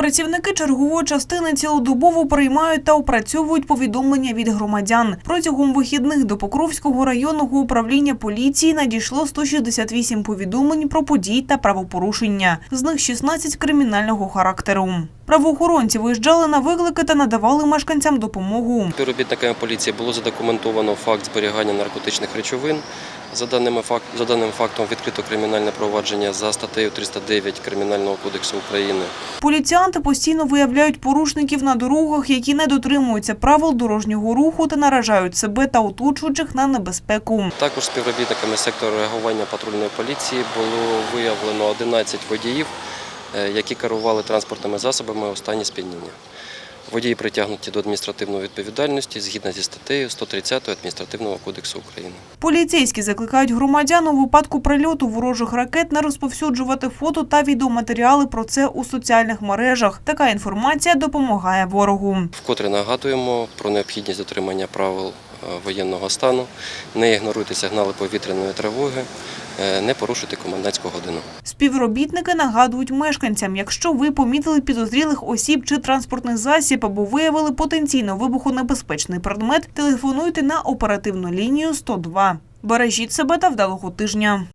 Працівники чергової частини цілодобово приймають та опрацьовують повідомлення від громадян. Протягом вихідних до Покровського районного управління поліції надійшло 168 повідомлень про події та правопорушення. З них 16 кримінального характеру. Правоохоронці виїжджали на виклики та надавали мешканцям допомогу. Співробітниками поліції було задокументовано факт зберігання наркотичних речовин. За, даними фак... за даним фактом відкрито кримінальне провадження за статтею 309 Кримінального кодексу України. Поліціянти постійно виявляють порушників на дорогах, які не дотримуються правил дорожнього руху та наражають себе та оточуючих на небезпеку. Також співробітниками сектору реагування патрульної поліції було виявлено 11 водіїв, е, які керували транспортними засобами у стані сп'яніння. Водії притягнуті до адміністративної відповідальності згідно зі статтею 130 Адміністративного кодексу України. Поліцейські закликають громадян у випадку прильоту ворожих ракет не розповсюджувати фото та відеоматеріали про це у соціальних мережах. Така інформація допомагає ворогу. Вкотре нагадуємо про необхідність дотримання правил е, воєнного стану, не ігноруйте сигнали повітряної тривоги, не порушити комендантську годину. Співробітники нагадують мешканцям, якщо ви помітили підозрілих осіб чи транспортний засіб або виявили потенційно вибухонебезпечний предмет, телефонуйте на оперативну лінію 102. Бережіть себе та вдалого тижня.